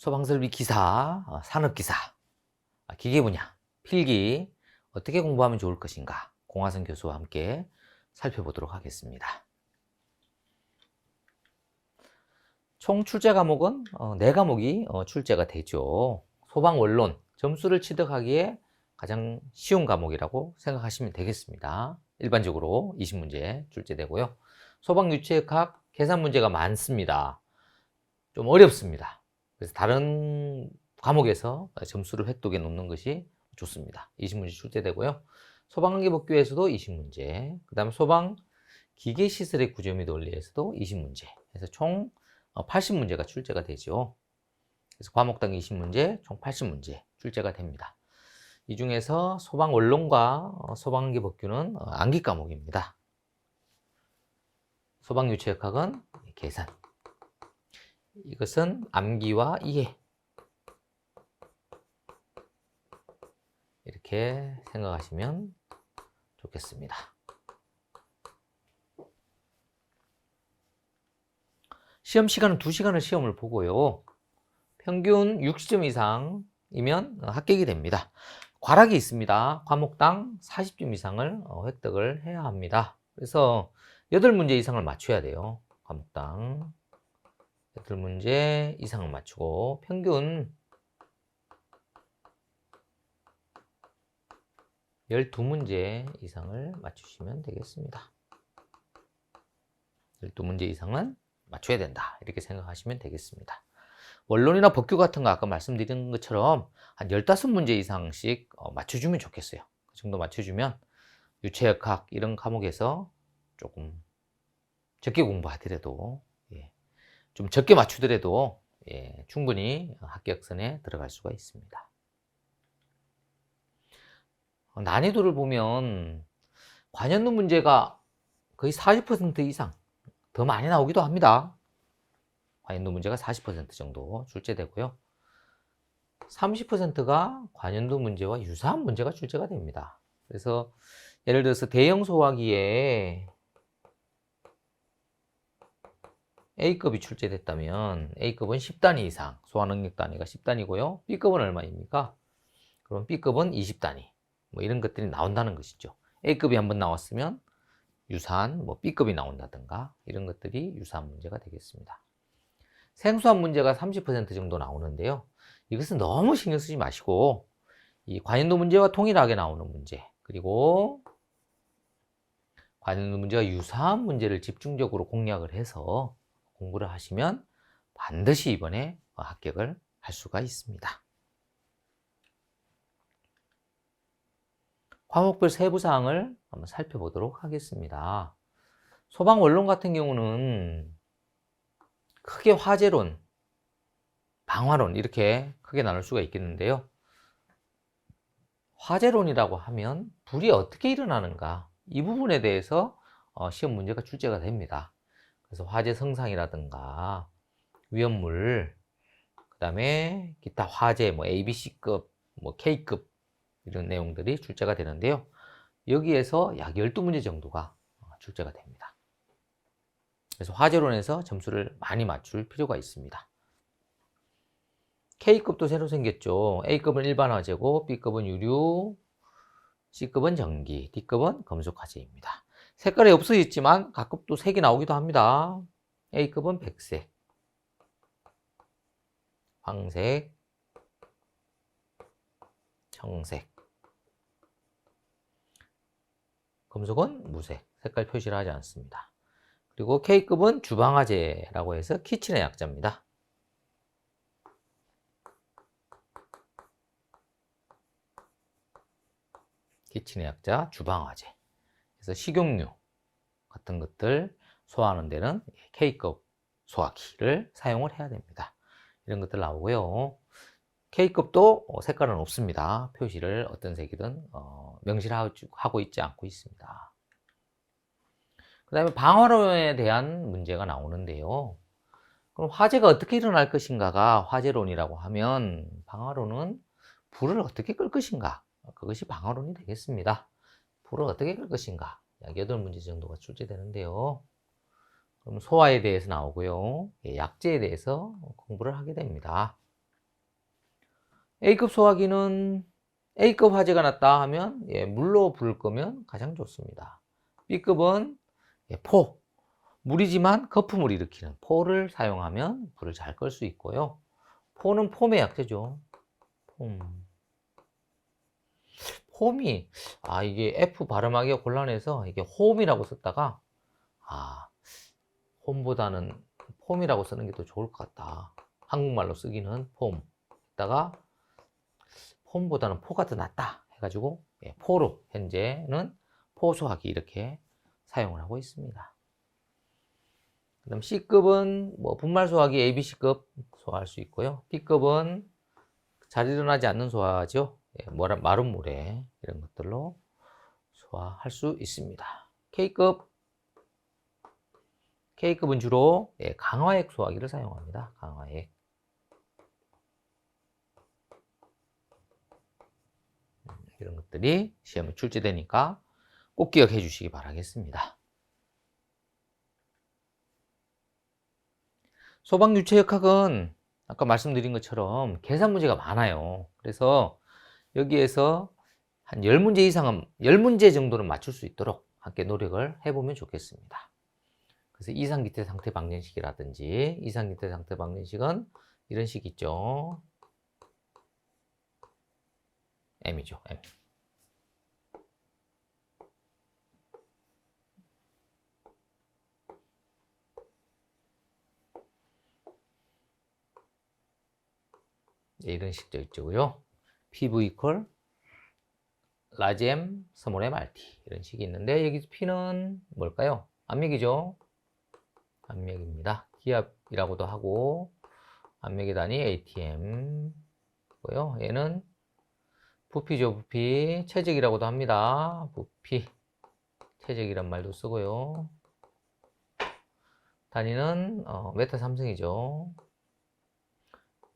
소방설비 기사, 어, 산업기사, 아, 기계 분야, 필기 어떻게 공부하면 좋을 것인가 공화선 교수와 함께 살펴보도록 하겠습니다. 총 출제 과목은 어, 네 과목이 어, 출제가 되죠. 소방 원론 점수를 취득하기에 가장 쉬운 과목이라고 생각하시면 되겠습니다. 일반적으로 20문제 출제되고요. 소방 유체학 계산 문제가 많습니다. 좀 어렵습니다. 그래서 다른 과목에서 점수를 획득해 놓는 것이 좋습니다. 20문제 출제되고요. 소방관계법규에서도 20문제, 그 다음에 소방 기계시설의 구조 및 원리에서도 20문제, 그래서 총 80문제가 출제가 되죠. 그래서 과목당 20문제, 총 80문제 출제가 됩니다. 이 중에서 소방 원론과 소방관계법규는 암기 과목입니다. 소방유체역학은 계산, 이것은 암기와 이해 이렇게 생각하시면 좋겠습니다. 시험 시간은 2시간을 시험을 보고요. 평균 60점 이상이면 합격이 됩니다. 과락이 있습니다. 과목당 40점 이상을 어, 획득을 해야 합니다. 그래서 8문제 이상을 맞춰야 돼요. 과목당 8문제 이상을 맞추고 평균 12문제 이상을 맞추시면 되겠습니다. 12문제 이상은 맞춰야 된다. 이렇게 생각하시면 되겠습니다. 원론이나 법규 같은 거 아까 말씀드린 것처럼 한 15문제 이상씩 어, 맞춰주면 좋겠어요. 그 정도 맞춰주면 유체역학 이런 과목에서 조금 적게 공부하더라도 예, 좀 적게 맞추더라도 예, 충분히 합격선에 들어갈 수가 있습니다. 어, 난이도를 보면 관연도 문제가 거의 40% 이상 더 많이 나오기도 합니다. 관연도 문제가 40% 정도 출제되고요. 30%가 관연도 문제와 유사한 문제가 출제가 됩니다. 그래서 예를 들어서 대형 소화기에 A급이 출제됐다면 A급은 10단위 이상, 소화 능력 단위가 10단위고요. B급은 얼마입니까? 그럼 B급은 20단위. 뭐 이런 것들이 나온다는 것이죠. A급이 한번 나왔으면 유사한 뭐 B급이 나온다든가 이런 것들이 유사한 문제가 되겠습니다. 생소한 문제가 30% 정도 나오는데요. 이것은 너무 신경 쓰지 마시고 이 관연도 문제와 동일하게 나오는 문제 그리고 관연도 문제와 유사한 문제를 집중적으로 공략을 해서 공부를 하시면 반드시 이번에 합격을 할 수가 있습니다. 과목별 세부 사항을 한번 살펴보도록 하겠습니다. 소방 원론 같은 경우는 크게 화재론, 방화론 이렇게 크게 나눌 수가 있겠는데요. 화재론이라고 하면 불이 어떻게 일어나는가 이 부분에 대해서 어, 시험 문제가 출제가 됩니다. 그래서 화재 성상이라든가 위험물, 그 다음에 기타 화재, 뭐 ABC급, 뭐 K급 이런 내용들이 출제가 되는데요. 여기에서 약 12문제 정도가 어, 출제가 됩니다. 그래서 화재론에서 점수를 많이 맞출 필요가 있습니다. K급도 새로 생겼죠. A급은 일반 화재고 B급은 유류, C급은 전기, D급은 금속 화재입니다. 색깔이 없어졌지만 가끔 또 색이 나오기도 합니다. A급은 백색, 황색, 청색, 금속은 무색, 색깔 표시를 하지 않습니다. 그리고 K급은 주방화재라고 해서 키친의 약자입니다. 키친의 약자, 주방화재. 그래서 식용유 같은 것들 소화하는 데는 K급 소화기를 사용을 해야 됩니다. 이런 것들 나오고요. K급도 색깔은 없습니다. 표시를 어떤 색이든 어, 명시하고 있지 않고 있습니다. 그 다음에 방화론에 대한 문제가 나오는데요. 그럼 화재가 어떻게 일어날 것인가가 화재론이라고 하면 방화론은 불을 어떻게 끌 것인가 그것이 방화론이 되겠습니다. 불을 어떻게 끌 것인가 약 8문제 정도가 출제되는데요. 그럼 소화에 대해서 나오고요. 예, 약재에 대해서 공부를 하게 됩니다. A급 소화기는 A급 화재가 났다 하면 예, 물로 불을 끄면 가장 좋습니다. B급은 예, 포, 물이지만 거품을 일으키는 포를 사용하면 불을 잘 끌 수 있고요. 포는 폼의 약재죠. 폼. 홈이 아 이게 F 발음하기가 곤란해서 이게 홈이라고 썼다가 아 홈보다는 폼이라고 쓰는 게 더 좋을 것 같다. 한국말로 쓰기는 폼. 다가 폼보다는 포가 더 낫다 해가지고 예, 포로 현재는 포소하기 이렇게 사용을 하고 있습니다. 그다음 C급은 뭐 분말 소화기 ABC급 소화할 수 있고요. B급은 잘 일어나지 않는 소화죠. 예, 마른 물에 이런 것들로 소화할 수 있습니다. K급 K급은 주로 예, 강화액 소화기를 사용합니다. 강화액. 음, 이런 것들이 시험에 출제되니까 꼭 기억해 주시기 바라겠습니다. 소방 유체역학은 아까 말씀드린 것처럼 계산 문제가 많아요. 그래서 여기에서 한 10문제 이상은 10문제 정도는 맞출 수 있도록 함께 노력을 해보면 좋겠습니다. 그래서 이상기태 상태 방정식이라든지 이상기태 상태 방정식은 이런 식 있죠. M이죠. M. 네, 이런 식도 있고요. PV 이퀄 M 스몰 M RT 이런 식이 있는데 여기 P는 뭘까요? 압력이죠. 압력입니다. 기압이라고도 하고 압력의 단위 ATM 고요. 얘는 부피죠, 부피. 체적이라고도 합니다. 부피. 체적이란 말도 쓰고요. 단위는 어, 메타 삼성이죠.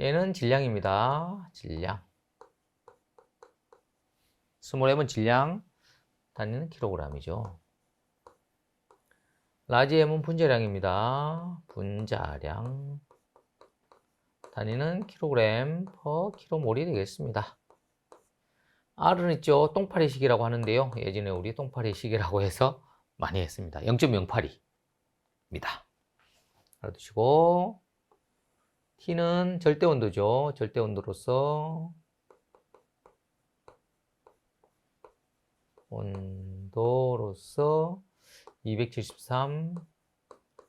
얘는 질량입니다. 질량. 스몰 M은 질량, 단위는 킬로그램이죠. 라지 M은 분자량입니다. 분자량. 단위는 킬로그램 퍼 킬로몰이 되겠습니다. R은 있죠. 똥파리 식이라고 하는데요. 예전에 우리 똥파리 식이라고 해서 많이 했습니다. 0.08입니다. 알아두시고 T는 절대 온도죠. 절대 온도로서 온도로서 273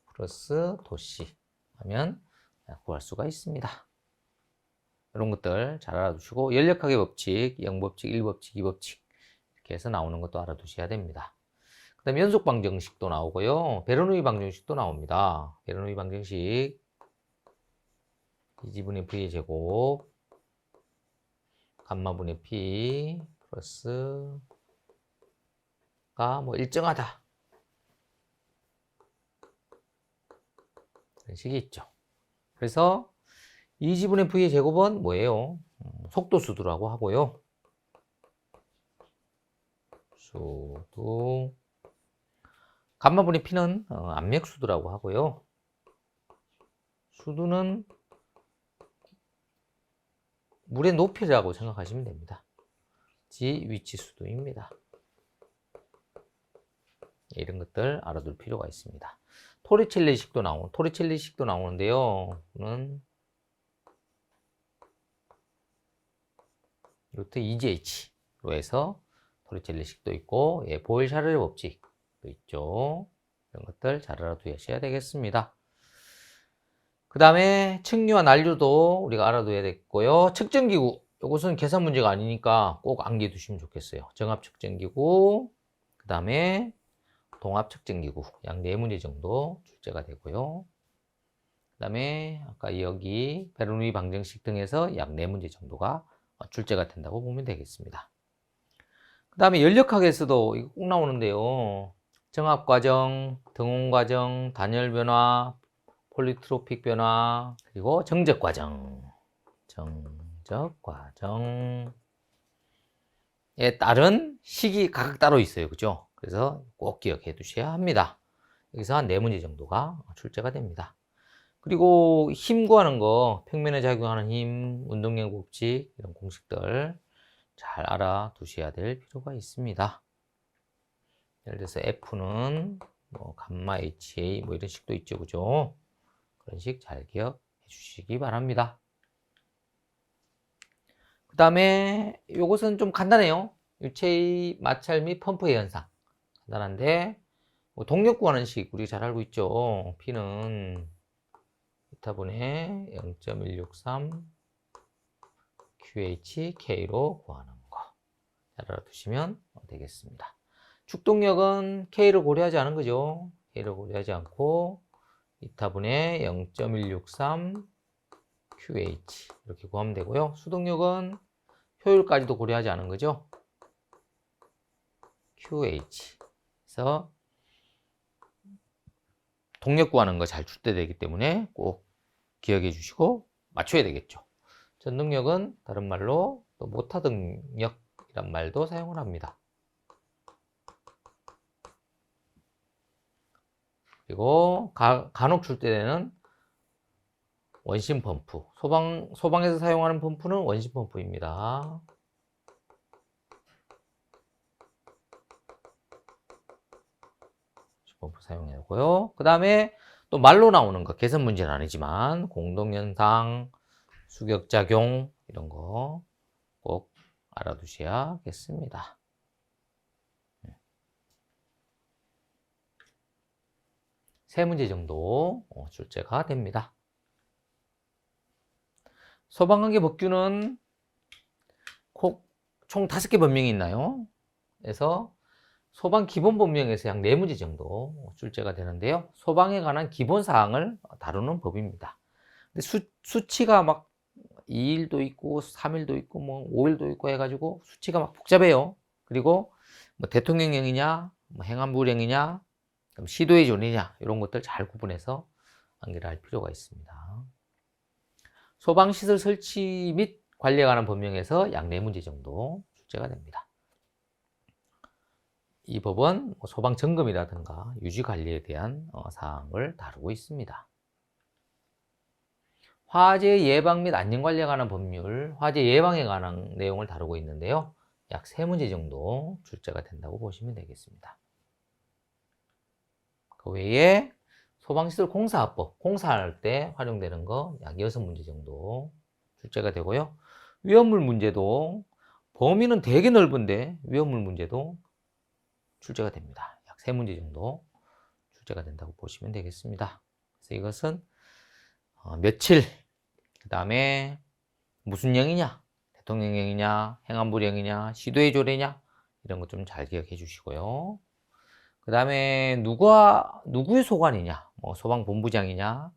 플러스 도씨 하면 구할 수가 있습니다. 이런 것들 잘 알아두시고 연력학의 법칙, 0법칙, 1법칙, 2법칙 이렇게 해서 나오는 것도 알아두셔야 됩니다. 그 다음에 연속 방정식도 나오고요. 베르누이 방정식도 나옵니다. 베르누이 방정식 2지분의 V의 제곱 감마분의 P 플러스가 뭐 일정하다 이런 식이 있죠. 그래서 2지분의 V의 제곱은 뭐예요? 음, 속도수두라고 하고요. 수두 감마분의 P는 어, 압력수두라고 하고요. 수두는 물의 높이라고 생각하시면 됩니다. 지 위치 수도입니다. 이런 것들 알아둘 필요가 있습니다. 토리첼리식도 나오 토리첼리식도 나오는데요. 는 루트 2GH로 해서 토리첼리식도 있고 예, 보일 샤르 법칙도 있죠. 이런 것들 잘 알아두셔야 되겠습니다. 그 다음에 층류와 난류도 우리가 알아둬야 되겠고요. 측정기구 이것은 계산 문제가 아니니까 꼭 암기해 두시면 좋겠어요. 정합 측정기구 그 다음에 동합 측정기구 약 4문제 정도 출제가 되고요. 그 다음에 아까 여기 베르누이 방정식 등에서 약 4문제 정도가 출제가 된다고 보면 되겠습니다. 그 다음에 연력학에서도 이거 꼭 나오는데요. 정합과정, 등온과정, 단열변화, 폴리트로픽 변화, 그리고 정적과정. 정적과정 에 따른 식이 각각 따로 있어요. 그죠? 그래서 꼭 기억해 두셔야 합니다. 여기서 한 4문제 정도가 출제가 됩니다. 그리고 힘 구하는 거, 평면에 작용하는 힘, 운동량 법칙 이런 공식들 잘 알아두셔야 될 필요가 있습니다. 예를 들어서 F는 뭐 감마 HA 뭐 이런 식도 있죠, 그죠? 그런 식 잘 기억해 주시기 바랍니다. 그 다음에 이것은 좀 간단해요. 유체의 마찰 및 펌프의 현상. 간단한데 뭐 동력 구하는 식 우리 잘 알고 있죠. P는 이타분의 0.163 QH K로 구하는 거. 잘 알아두시면 되겠습니다. 축동력은 K를 고려하지 않은 거죠. K를 고려하지 않고 이타분의 0.163 QH 이렇게 구하면 되고요. 수동력은 효율까지도 고려하지 않은 거죠. QH. 그래서 동력 구하는 거 잘 출제되기 때문에 꼭 기억해 주시고 맞춰야 되겠죠. 전동력은 다른 말로 또 모타 등력이란 말도 사용을 합니다. 그리고 가, 간혹 출제되는 원심 펌프. 소방, 소방에서 사용하는 펌프는 원심 펌프입니다. 펌프 사용하고요. 그 다음에 또 말로 나오는 거, 개선 문제는 아니지만, 공동현상, 수격작용, 이런 거 꼭 알아두셔야겠습니다. 세 문제 정도 어, 출제가 됩니다. 소방관계 법규는 총 다섯 개 법령이 있나요? 그래서 소방 기본 법령에서 약네 문제 정도 출제가 되는데요. 소방에 관한 기본 사항을 다루는 법입니다. 근데 수, 수치가 막 2일도 있고 3일도 있고 뭐 5일도 있고 해가지고 수치가 막 복잡해요. 그리고 뭐 대통령령이냐, 뭐 행안부령이냐, 시도의 존이냐 이런 것들 잘 구분해서 암기를 할 필요가 있습니다. 소방시설 설치 및 관리에 관한 법령에서 약 4문제 정도 출제가 됩니다. 이 법은 뭐 소방 점검이라든가 유지 관리에 대한 어, 사항을 다루고 있습니다. 화재 예방 및 안전 관리에 관한 법률, 화재 예방에 관한 내용을 다루고 있는데요. 약 3문제 정도 출제가 된다고 보시면 되겠습니다. 그 외에 소방시설 공사합법, 공사할 때 활용되는 거약 6문제 정도 출제가 되고요. 위험물 문제도 범위는 되게 넓은데 위험물 문제도 출제가 됩니다. 약 3문제 정도 출제가 된다고 보시면 되겠습니다. 그래서 이것은 어, 며칠, 그 다음에 무슨 영이냐, 대통령령이냐, 행안부령이냐, 시도의 조례냐 이런 것 좀 잘 기억해 주시고요. 그 다음에 누가 누구의 소관이냐, 뭐 소방본부장이냐,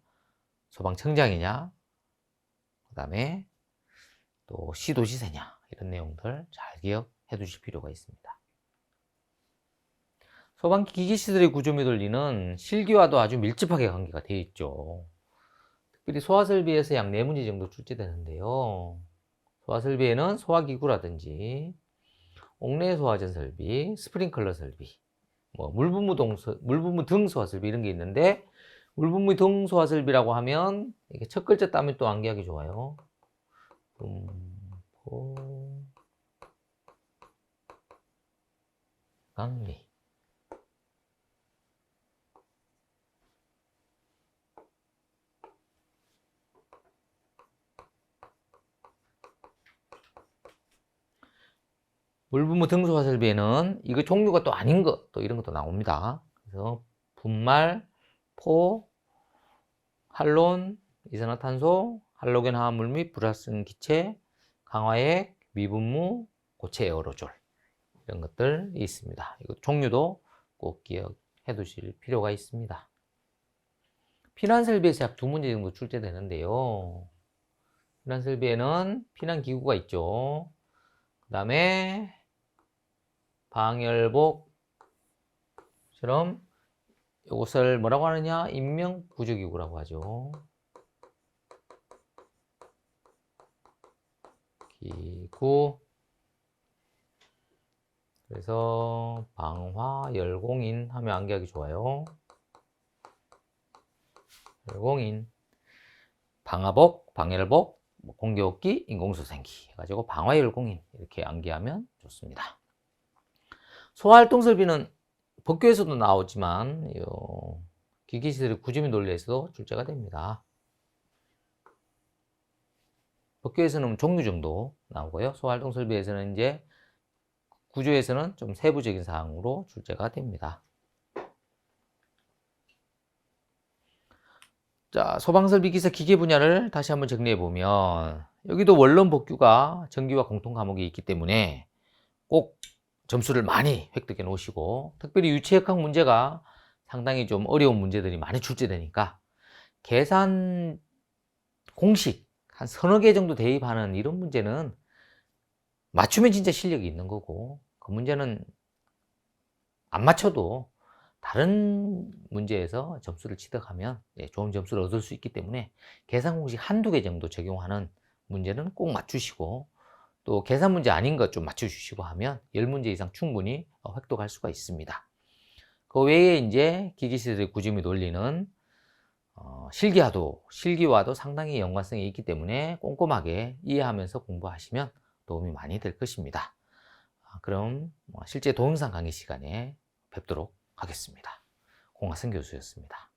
소방청장이냐, 그 다음에 또 시도지사냐 이런 내용들 잘 기억해 두실 필요가 있습니다. 소방기기 시설의 구조 및 원리는 실기와도 아주 밀접하게 관계가 되어 있죠. 특별히 소화설비에서 약 4문제 정도 출제되는데요. 소화설비에는 소화기구라든지 옥내 소화전 설비, 스프링클러 설비, 뭐 물분무 동 물분무 등 소화 설비 이런 게 있는데 물분무 등 소화 설비라고 하면 이게 첫 글자 따면 또 암기하기 좋아요. 분포 강리 물분무 등소화설비에는 이거 종류가 또 아닌 것, 또 이런 것도 나옵니다. 그래서 분말, 포, 할론, 이산화탄소, 할로겐 화합물 및 불화성 기체, 강화액, 미분무, 고체 에어로졸 이런 것들이 있습니다. 이거 종류도 꼭 기억해 두실 필요가 있습니다. 피난설비에서 약 두 문제 정도 출제되는데요. 피난설비에는 피난기구가 있죠. 그 다음에 방열복처럼 이것을 뭐라고 하느냐? 인명구조기구라고 하죠. 기구 그래서 방화 열공인 하면 암기하기 좋아요. 열공인 방화복, 방열복, 뭐 공교흡기, 인공소생기 해가지고 방화열공인 이렇게 암기하면 좋습니다. 소활동설비는 법규에서도 나오지만 요 기기시설의 구조미 논리에서도 출제가 됩니다. 법규에서는 종류 정도 나오고요. 소활동설비에서는 이제 구조에서는 좀 세부적인 사항으로 출제가 됩니다. 자, 소방설비 기사 기계 분야를 다시 한번 정리해 보면 여기도 원론 복규가 전기와 공통 과목이 있기 때문에 꼭 점수를 많이 획득해 놓으시고 특별히 유체역학 문제가 상당히 좀 어려운 문제들이 많이 출제되니까 계산 공식 한 서너 개 정도 대입하는 이런 문제는 맞추면 진짜 실력이 있는 거고 그 문제는 안 맞춰도 다른 문제에서 점수를 취득하면 예, 좋은 점수를 얻을 수 있기 때문에 계산 공식 한두 개 정도 적용하는 문제는 꼭 맞추시고 또 계산 문제 아닌 것 좀 맞춰주시고 하면 10문제 이상 충분히 어, 획득할 수가 있습니다. 그 외에 이제 기기시설의 구조미 논리는 어, 실기와도, 실기와도 상당히 연관성이 있기 때문에 꼼꼼하게 이해하면서 공부하시면 도움이 많이 될 것입니다. 아, 그럼 어, 실제 동영상 강의 시간에 뵙도록 하겠습니다. 공화승 교수였습니다.